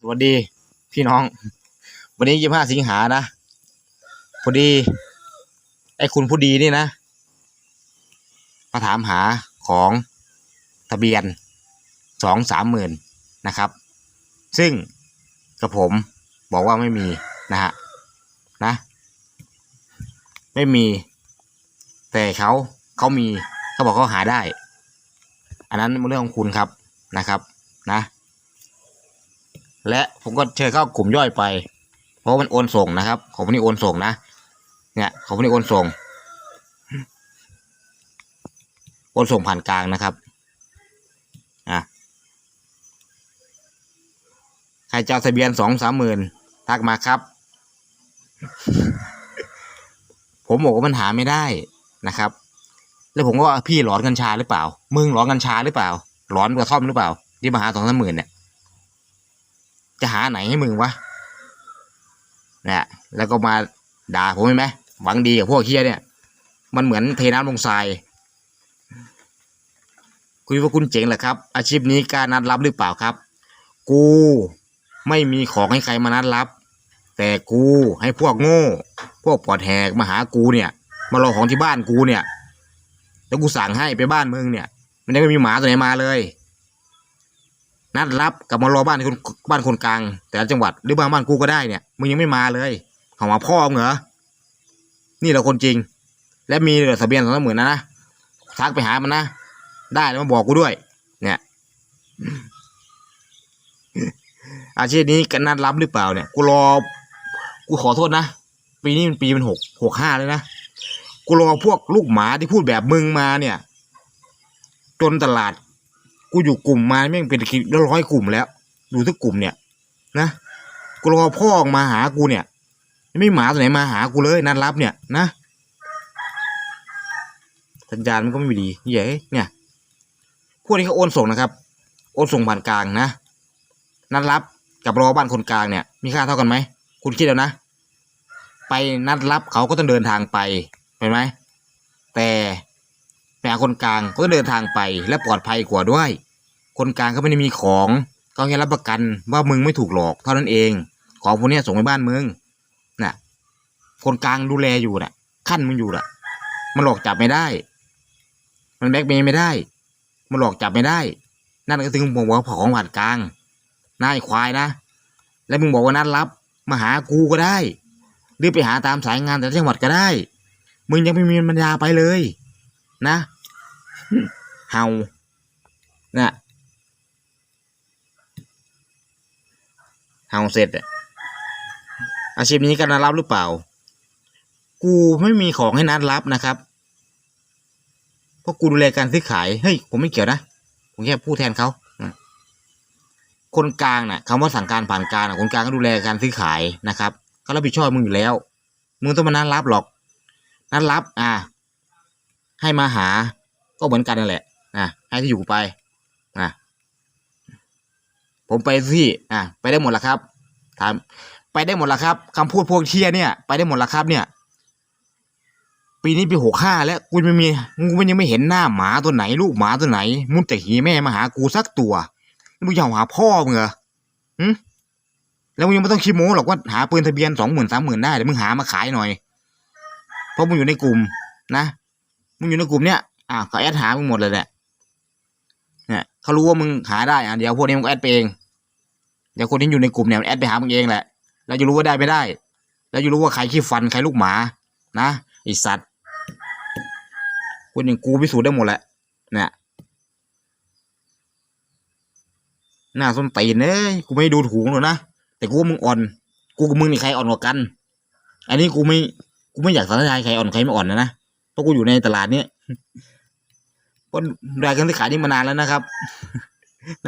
สวัสดีพี่น้อง วันนี้ยี่ห้าสิงหานะ พอดี ไอ้คุณผู้ดีนี่นะ มาถามหาของทะเบียนสองสามหมื่นนะครับ ซึ่งกับผมบอกว่าไม่มีนะฮะนะ ไม่มี แต่เขาเขามีเขาบอกเขาหาได้ อันนั้นเป็นเรื่องของคุณครับนะครับ นะ และผมก็เชิญเข้ากลุ่มย่อยไป เพราะมันโอนส่งนะครับ ของพวกนี้โอนส่งนะเนี่ยของพวกนี้โอนส่งโอนส่งผ่านกลางนะครับอะใครจะเอาทะเบียนสองสามหมื่นทักมาครับ ผมบอกว่ามันหาไม่ได้นะครับ แล้วผมก็พี่หลอนกัญชาหรือเปล่า มึงหลอนกัญชาหรือเปล่าหลอนกระท่อมหรือเปล่า ที่มาหาสองสามหมื่นเนี่ย จะหาไหนให้มึงวะเนี่ยแล้วก็มาด่าผมเห็นไหมหวังดีกับพวกเคียเนี่ย มันเหมือนเทน้ำลงทราย คุยว่าคุณเจ๋งเหรอครับ อาชีพนี้กล้านัดรับหรือเปล่าครับ กูไม่มีของให้ใครมานัดรับ แต่กูให้พวกโง่ พวกปอดแหกมาหากูเนี่ย มารอของที่บ้านกูเนี่ย แล้วกูสั่งให้ไปบ้านมึงเนี่ย มันยังไม่มีหมาตัวไหนมาเลย นัดรับกับมารอบ้านคนบ้านคนกลาง แต่ละจังหวัดหรือบางบ้านกูก็ได้เนี่ยมึงยังไม่มาเลยเขามาพ่อมึงเหรอนี่เราคนจริง และมีเหลือทะเบียนสองหมื่นนะนะทักไปหามันนะได้แล้วมาบอกกูด้วย เนี่ย อาชีพนี้กันนัดรับหรือเปล่าเนี่ยกูรอกูขอโทษนะปีนี้มันปีมันหกหกห้าเลยนะกูรอพวกลูกหมาที่พูดแบบมึงมาเนี่ย จนตลาด กูอยู่กลุ่มมาแม่งเป็นร้อยกลุ่มแล้ว ดูทุกกลุ่มเนี่ย นะกูรอพ่อมาหากูเนี่ย ไม่หมาตัวไหนมาหากูเลยนัดรับเนี่ยนะสัญญาณมันก็ไม่ดีเหี้ยเนี่ยพวกนี้เขาโอนส่งนะครับ โอนส่งผ่านกลางนะนัดรับกับรอบ้านคนกลางเนี่ย มีค่าเท่ากันไหมคุณคิดแล้วนะ ไปนัดรับเขาก็ต้องเดินทางไปเห็นไหมแต่ หาคนกลางก็เดินทางไปและปลอดภัยกว่าด้วย คนกลางเขาไม่ได้มีของเขาแค่รับประกันว่ามึงไม่ถูกหลอกเท่านั้นเอง ของพวกนี้ส่งไปบ้านมึงน่ะ คนกลางดูแลอยู่น่ะ ขั้นมึงอยู่น่ะ มันหลอกจับไม่ได้ มันแบกเมย์ไม่ได้ มันหลอกจับไม่ได้ นั่นก็ถึงผมบอกว่าของผ่านกลางนายควายนะ แล้วมึงบอกว่านัดรับมาหากูก็ได้ หรือไปหาตามสายงานแต่จังหวัดก็ได้ มึงยังไม่มีปัญญาไปเลย นะ เฮานะเฮาเสร็จอะอาชีพนี้กันรับหรือเปล่า กูไม่มีของให้นัดรับนะครับ เพราะกูดูแลการซื้อขาย เฮ้ย ผมไม่เกี่ยวนะ ผมแค่พูดแทนเขาคนกลางน่ะคำว่าสั่งการผ่านการน่ะคนกลางก็ดูแลการซื้อขายนะครับเขารับผิดชอบมึงอยู่แล้ว มึงต้องมานัดรับหรอกนัดรับ อ่า ให้มาหา ก็เหมือนกันนั่นแหละนะให้ที่อยู่ไปนะผมไปที่อะไปได้หมดล้วครับ ถาม ไปได้หมดล้วครับคำพูดพวกเชียเนี่ย ไปได้หมดล้วครับ เนี่ย ปีนี้ปีหกห้าแล้วกูไม่มีกูมันยังไม่เห็นหน้าหมาตัวไหน ลูกหมาตัวไหน มุดแต่หีแม่มาหากูสักตัวมึงอยากหาพ่อมึงเหรอหึแล้วมึงยังไม่ต้องคิดโม้หรอกว่าหาปืนทะเบียนสองหมื่นสามหมื่นได้แต่มึงหามาขายหน่อย เพราะมึงอยู่ในกลุ่มนะ มึงอยู่ในกลุ่มเนี้ย อ่าเขาแอดหามึงหมดเลยแหละเนี่ยเขารู้ว่ามึงหาได้อะเดี๋ยวพวกนี้มึงแอดไปเองเดี๋ยวคนที่อยู่ในกลุ่มเนี่ยแอดไปหามึงเองแหละ แล้วจะรู้ว่าได้ไม่ได้ แล้วจะรู้ว่าใครขี้ฟันใครลูกหมา นะไอสัตว์คนอย่างกูพิสูจน์ได้หมดแหละเนี่ยหน้าส้นตีนเอ้ยกูไม่ดูถูกหรอกนะแต่กูว่ามึงอ่อน กูกับมึงนี่ใครอ่อนกว่ากัน อันนี้กูไม่กูไม่อยากสนใจใครอ่อนใครไม่อ่อนนะนะเพราะกูอยู่ในตลาดเนี้ย เพราะรายการที่ขายนี่มานานแล้วนะครับ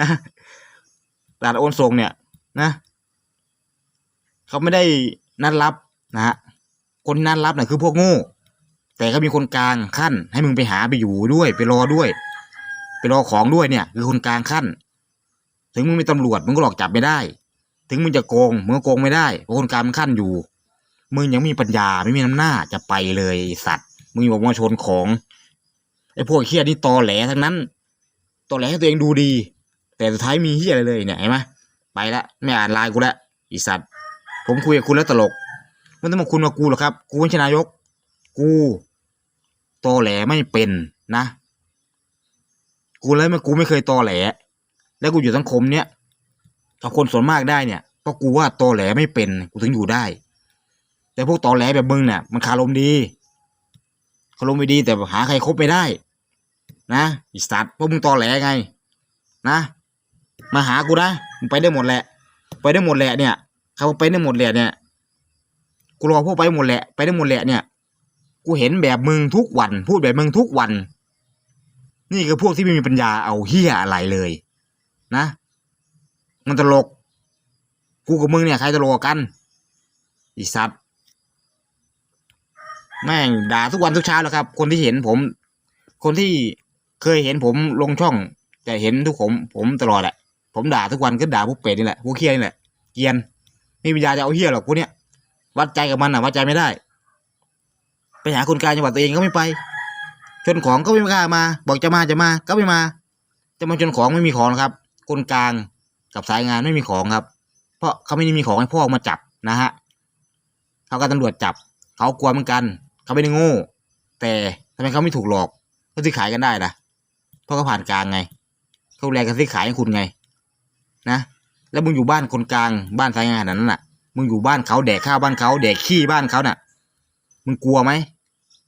นะตลาดโอนส่งเนี่ยนะเขาไม่ได้นัดรับนะฮะคนที่นัดรับน่ะคือพวกโง่แต่ก็มีคนกลางขั้น ให้มึงไปหาไปอยู่ด้วย ไปรอด้วย ไปรอของด้วยเนี่ย คือคนกลางขั้น ถึงมึงเป็นตำรวจมึงก็หลอกจับไม่ได้ ถึงมึงจะโกงมึงก็โกงไม่ได้เพราะคนกลางมันขั้นอยู่ มึงยังไม่มีปัญญาไม่มีน้ำหน้าจะไปเลยสัตว์ มึงบอกมาชนของ ไอ้พวกเฮียนี่ตอแหลทั้งนั้นตอแหลให้ตัวเองดูดี แต่สุดท้ายมีเฮียอะไรเลยเนี่ยเห็นไหมไปละไม่อ่านไลน์กูละอีสัตว์ผมคุยกับคุณแล้วตลกไม่ต้องมาคุณมากูหรอกครับ กูไม่ใช่นายก กูตอแหลไม่เป็นนะ กูแล้วไม่กูไม่เคยตอแหล แล้วกูอยู่สังคมเนี้ยกับคนส่วนมากได้เนี่ยเพราะกูว่าตอแหลไม่เป็น กูถึงอยู่ได้ แต่พวกตอแหลแบบมึงเนี่ยมันคารมดี คารมไม่ดีแต่หาใครคบไม่ได้ นะไอีสัตว์พวกมึงตอแหลไง นะ มาหากูนะมึงไปได้หมดแหละ ไปได้หมดแหละเนี่ยเขาไปได้หมดแหละเนี่ยกูรอพวกไปหมดแหละ ไปได้หมดแหละเนี่ย กูเห็นแบบมึงทุกวัน พูดแบบมึงทุกวัน นี่คือพวกที่ไม่มีปัญญาเอาเฮียอะไรเลย นะ มันตลก กูกับมึงเนี่ยใครตลกกันไอีสัตว์ แม่งด่าทุกวันทุกเช้าแล้วครับ คนที่เห็นผม คนที่เคยเห็นผมลงช่อง จะเห็นทุกผม ผมตลอดแหละ ผมด่าทุกวันก็ด่าพวกเป็ดนี่แหละพวกเฮียนี่แหละเกียนไม่มีปัญญาจะเอาเฮียหรอกพวกเนี่ยวัดใจกับมันอะวัดใจไม่ได้ ไปหาคนกลางจังหวัดตัวเองก็ไม่ไป ชนของก็ไม่กล้ามา บอกจะมาจะมาก็ไม่มา จะมาชนของไม่มีของครับ คนกลางกับสายงานไม่มีของครับ เพราะเขาไม่ได้มีของให้พ่อมาจับนะฮะเขาก็ตำรวจจับ เขากลัวเหมือนกัน เขาไม่ได้โง่ แต่ทำไมเขาไม่ถูกหลอกเขาซื้อขายกันได้ล่ะเพราะเขาผ่านกลางไงเขาแรงกันซื้อขายให้คุณไง นะ แล้วมึงอยู่บ้านคนกลางบ้านสายงานนั้นน่ะ มึงอยู่บ้านเขาแดกข้าวบ้านเขาแดกขี้บ้านเขาน่ะ มึงกลัวไหม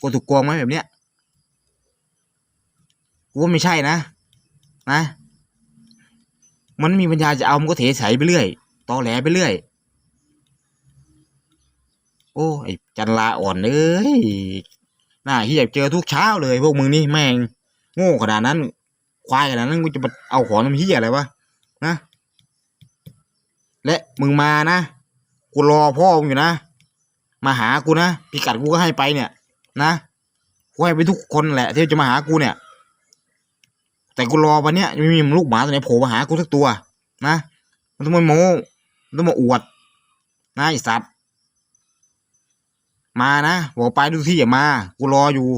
กลัวถูกโกงไหมแบบเนี้ยกูว่าไม่ใช่นะ นะ มันมีปัญญาจะเอามันก็เทใสไปเรื่อยตอแหลไปเรื่อย โอ้ไอจันลาอ่อนเอ้ยหน้าที่อยเจอทุกเช้าเลยพวกมึงนี่แม่งโง่ขนาดนั้น ควายขนาดนั้นกูจะมาเอาของทำที่อะไรวะนะและมึงมานะกูรอพ่อมึงอยู่นะ มาหากูนะพิกัดกูก็ให้ไปเนี่ย นะกูให้ไปทุกคนแหละที่จะมาหากูเนี่ย แต่กูรอวันเนี้ยไม่มีลูกหมาตัวไหนโผล่มาหากูสักตัว นะมันต้องมาโม้มันต้องมาอวดนะไอสัตว์ มานะบอกไปดูที่อย่ามา กูรออยู่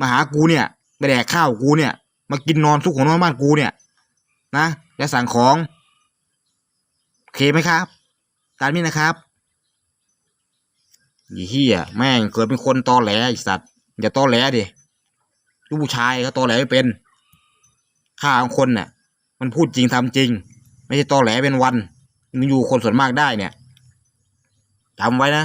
มาหากูเนี่ยไปแดกข้าวกูเนี่ย มากินนอนทุกของนอนบ้านกูเนี่ย นะแล้วสั่งของโอเคไหมครับตามนี้นะครับยี่เฮียแม่งเกิดเป็นคนตอแหลไอสัตว์อย่าตอแหลดิลูกผู้ชายเขาตอแหลไม่เป็นข้าของคนเนี่ยมันพูดจริงทำจริง ไม่ใช่ตอแหลเป็นวันมันอยู่คนส่วนมากได้เนี่ยจำไว้นะ